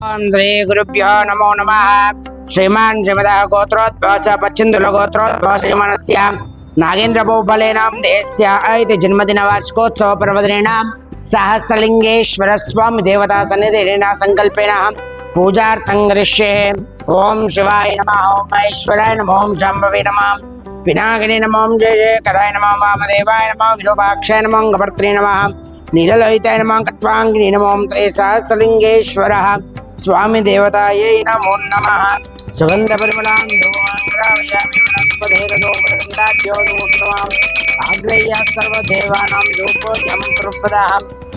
శ్రీ గురుభ్యో నమో నమ శ్రీమాన్ శ్రీమద గోత్రోద్భవస పచ్చిందుల గోత్రోద్భవ శ్రీమనస్య నాగేంద్ర బహుబలేనాం దేశ్య ఐతి జన్మదిన వార్షికోత్సవ పర్వదినేనాం సహస్రలింగేశ్వర స్వామి దేవతా సన్నిధిన సంకల్పేన పూజార్థం కరిష్యే ఓం శివాయ నమ ఓం మహేశ్వరాయ నమ ఓం శాంభవి నమ పినాకిని నమోం జయ జయ కరాయ నమ వామదేవాయ నమ విరూపాక్షాయ నమో గభర్త్రే నమ నీలలోహితాయ నమ కట్వాంగిని నమోం త్రే సహస్రలింగేశ్వర స్వామి దేవతాయై నమో నమ. సుగంధ పరిమళాం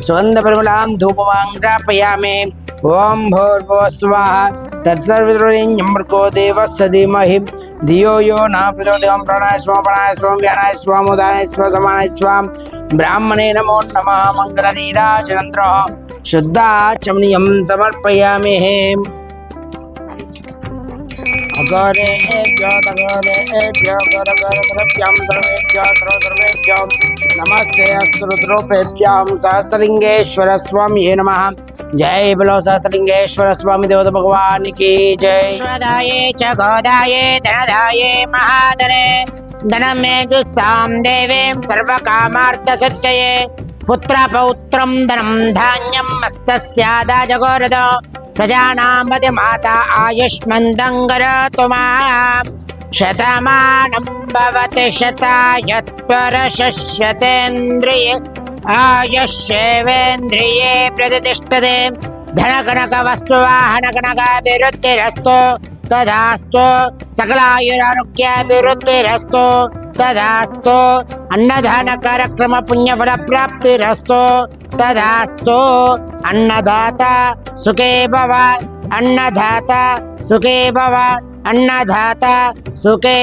సుగంధ పరిమళాం ధూపమాంగ్రాపయామి ఓం భూర్భువస్వాహ తత్సర్వద్రోణ్యం మృగో దేవస్య ధీమహి. ధియో యో నా ప్రచోదయం ప్రణాయ స్వ ప్రణాయ స్వం వ్యానాయ స్వాముదానాయ స్వ సమానాయ స్వాం బ్రాహ్మణే నమో నమ. మంగళ शुद्धाचमनीयं समर्पयामि अगरे नमस्ते अस्तु रुद्रोपेभ्यां सहस्रलिङ्गेश्वर स्वामिये नमः। जय बलो सहस्रलिंगेश्वर स्वामी देवता भगवान की जय। स्वदाये च गोदाये धनदाये महाधने धनमे जुस्तां देवीं सर्वकामार्थसिद्धये పౌత్రం ధనం ధాన్యం మస్తస్యాదా జగోరథ ప్రజానాం మాత ఆయుష్మంతం మా శతమానం భవతి శతాయత్వరశస్యతేంద్రియ ఆయుష్యేవేంద్రియే ప్రతిష్టతే ధనకనక వస్తువాహన కనకాభివృద్ధిరస్తు తదాస్తు సకలాయురారోగ్య సకలాయురారోగ్యాభివృద్ధిరస్తు తదాస్తు అన్నదాన కార్యక్రమ పుణ్యఫల ప్రాప్తిరస్తు తదాస్తు అన్నదాత సుఖే భవ అన్నదాత సుఖే భవ అన్నదాత సుఖే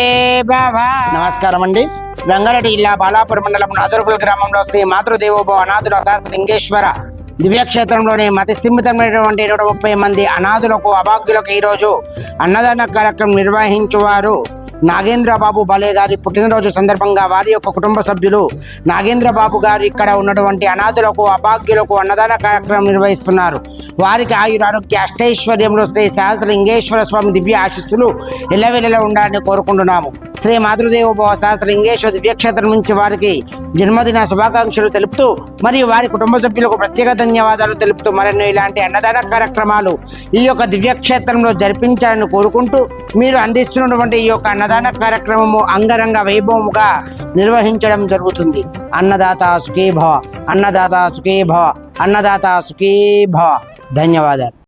భవ నమస్కారం అండి రంగారెడ్డి జిల్లా బాలాపురం మండలం నాదురుగుల గ్రామంలో శ్రీ మాతృదేవోభవ అనాథుల శాస్త్రలింగేశ్వర దివ్యక్షేత్రంలోని మతి స్థిమితమైనటువంటి నూట ముప్పై మంది అనాథులకు అభాగ్యులకు ఈరోజు అన్నదాన కార్యక్రమం నిర్వహించువారు. నాగేంద్రబాబు బాలే గారి పుట్టినరోజు సందర్భంగా వారి యొక్క కుటుంబ సభ్యులు నాగేంద్రబాబు గారు ఇక్కడ ఉన్నటువంటి అనాథులకు అభాగ్యులకు అన్నదాన కార్యక్రమం నిర్వహిస్తున్నారు. వారికి ఆయురారోగ్య అష్టైశ్వర్యంలో శ్రీ సహస్రలింగేశ్వర స్వామి దివ్య ఆశీస్సులు ఎల్లవెల్లలా ఉండాలని కోరుకుంటున్నాము. శ్రీ మాతృదేవోభవ సహస్రలింగేశ్వర దివ్యక్షేత్రం నుంచి వారికి జన్మదిన శుభాకాంక్షలు తెలుపుతూ మరియు వారి కుటుంబ సభ్యులకు ప్రత్యేక ధన్యవాదాలు తెలుపుతూ మరెన్నో ఇలాంటి అన్నదాన కార్యక్రమాలు ఈ యొక్క దివ్యక్షేత్రంలో జరిపించాలని కోరుకుంటూ మీరు అందిస్తున్నటువంటి ఈ యొక్క అన్నదాన కార్యక్రమము అంగరంగ వైభవముగా నిర్వహించడం జరుగుతుంది. అన్నదాత సుఖీభవ అన్నదాత సుఖీభవ అన్నదాత సుఖీభవ ధన్యవాదాలు.